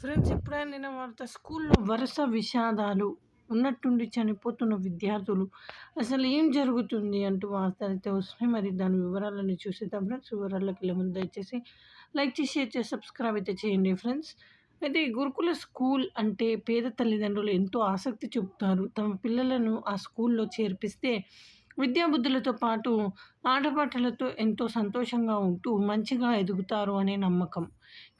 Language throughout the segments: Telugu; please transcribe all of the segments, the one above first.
ఫ్రెండ్స్ ఎప్పుడైనా నిన్న వార్త స్కూల్లో వరుస విషాదాలు ఉన్నట్టుండి చనిపోతున్న విద్యార్థులు అసలు ఏం జరుగుతుంది అంటూ వార్తలు అయితే వస్తున్నాయి. మరి దాని వివరాలని చూసేద్దాం ఫ్రెండ్స్. వివరాల్లోకి ఇలా ముందు దయచేసి లైక్ చేసి షేర్ చేసి సబ్స్క్రైబ్ అయితే చేయండి ఫ్రెండ్స్. అయితే గురుకుల స్కూల్ అంటే పేద తల్లిదండ్రులు ఎంతో ఆసక్తి చూపుతారు. తమ పిల్లలను ఆ స్కూల్లో చేర్పిస్తే విద్యాబుద్ధులతో పాటు ఆటపాటలతో ఎంతో సంతోషంగా ఉంటూ మంచిగా ఎదుగుతారు అనే నమ్మకం.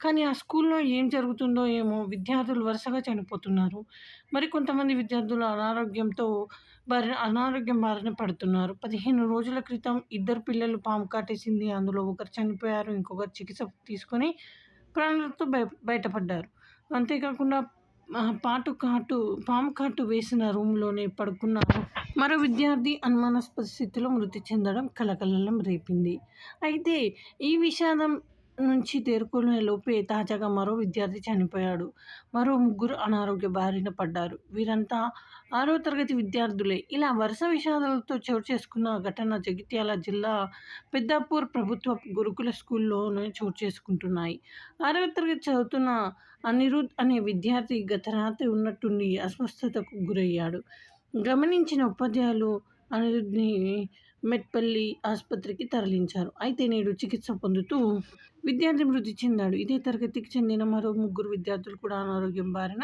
కానీ ఆ స్కూల్లో ఏం జరుగుతుందో ఏమో విద్యార్థులు వరుసగా చనిపోతున్నారు. మరి కొంతమంది విద్యార్థులు అనారోగ్యంతో బారి అనారోగ్యం బారిన పడుతున్నారు. పదిహేను రోజుల క్రితం ఇద్దరు పిల్లలు పాము కాటేసింది. అందులో ఒకరు చనిపోయారు. ఇంకొకరు చికిత్స తీసుకొని ప్రాణాలతో బయ బయటపడ్డారు. అంతేకాకుండా పాటు కాటు పాము కాటు వేసిన రూమ్లోనే పడుకున్నారు. మరో విద్యార్థి అనుమానాస్పద స్థితిలో మృతి చెందడం కలకలలం రేపింది. అయితే ఈ విషాదం నుంచి తేరుకునే లోపే తాజాగా మరో విద్యార్థి చనిపోయాడు. మరో ముగ్గురు అనారోగ్య బారిన పడ్డారు. వీరంతా ఆరో తరగతి విద్యార్థులే. ఇలా వరుస విషాదాలతో చోటు చేసుకున్న ఘటన జగిత్యాల జిల్లా పెద్దాపూర్ ప్రభుత్వ గురుకుల స్కూల్లోనే చోటు చేసుకుంటున్నాయి. ఆరవ తరగతి చదువుతున్న అనిరుద్ అనే విద్యార్థి గత రాత్రి ఉన్నట్టుండి అస్వస్థతకు గురయ్యాడు. గమనించిన ఉపాధ్యాయులు అనిరుద్ని మెట్పల్లి ఆసుపత్రికి తరలించారు. అయితే నేడు చికిత్స పొందుతూ విద్యార్థి మృతి చెందాడు. ఇదే తరగతికి చెందిన మరో ముగ్గురు విద్యార్థులు కూడా అనారోగ్యం బారిన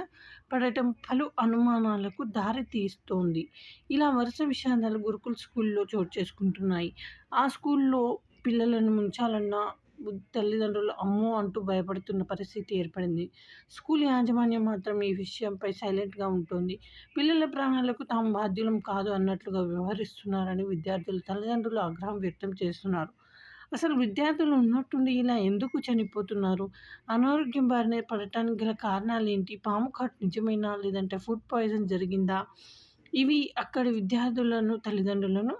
పడటం పలు అనుమానాలకు దారి తీస్తోంది ఇలా వరుస విషాదాలు గురుకుల స్కూల్లో చోటు చేసుకుంటున్నాయి. ఆ స్కూల్లో పిల్లలను ఉంచాలన్నా తల్లిదండ్రులు అమ్మో అంటూ భయపడుతున్న పరిస్థితి ఏర్పడింది. స్కూల్ యాజమాన్యం మాత్రం ఈ విషయంపై సైలెంట్గా ఉంటుంది. పిల్లల ప్రాణాలకు తాము బాధ్యులం కాదు అన్నట్లుగా వ్యవహరిస్తున్నారని విద్యార్థులు తల్లిదండ్రులు ఆగ్రహం వ్యక్తం చేస్తున్నారు. అసలు విద్యార్థులు ఉన్నట్టుండి ఇలా ఎందుకు చనిపోతున్నారు? అనారోగ్యం బారిన పడటానికి గల కారణాలు ఏంటి పాము కాటు నిజమైనా? లేదంటే ఫుడ్ పాయిజన్ జరిగిందా? ఇవి అక్కడి విద్యార్థులను తల్లిదండ్రులను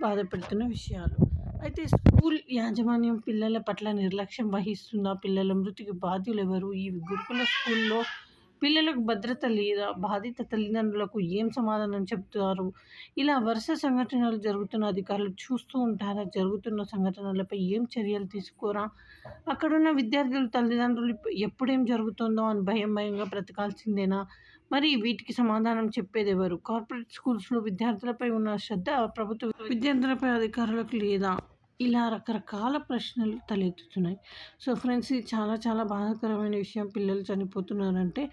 బాధపెడుతున్న విషయాలు. అయితే స్కూల్ యాజమాన్యం పిల్లల పట్ల నిర్లక్ష్యం వహిస్తున్న పిల్లల మృతికి బాధ్యులు ఎవరు ఈ గురుకుల స్కూల్లో పిల్లలకు భద్రత లేదా బాధిత తల్లిదండ్రులకు ఏం సమాధానం చెప్తారు? ఇలా వరుస సంఘటనలు జరుగుతున్న అధికారులు చూస్తూ ఉంటారా? జరుగుతున్న సంఘటనలపై ఏం చర్యలు తీసుకోరా? అక్కడున్న విద్యార్థులు తల్లిదండ్రులు ఎప్పుడేం జరుగుతుందో అని భయం భయంగా బ్రతకాల్సిందేనా? మరి వీటికి సమాధానం చెప్పేది ఎవరు? కార్పొరేట్ స్కూల్స్లో విద్యార్థులపై ఉన్న శ్రద్ధ ప్రభుత్వ విద్యార్థులపై అధికారులకు లేదా? ఇలా రకరకాల ప్రశ్నలు తలెత్తుతున్నాయి. సో ఫ్రెండ్స్ ఇది చాలా చాలా బాధాకరమైన విషయం. పిల్లలు చనిపోతున్నారంటే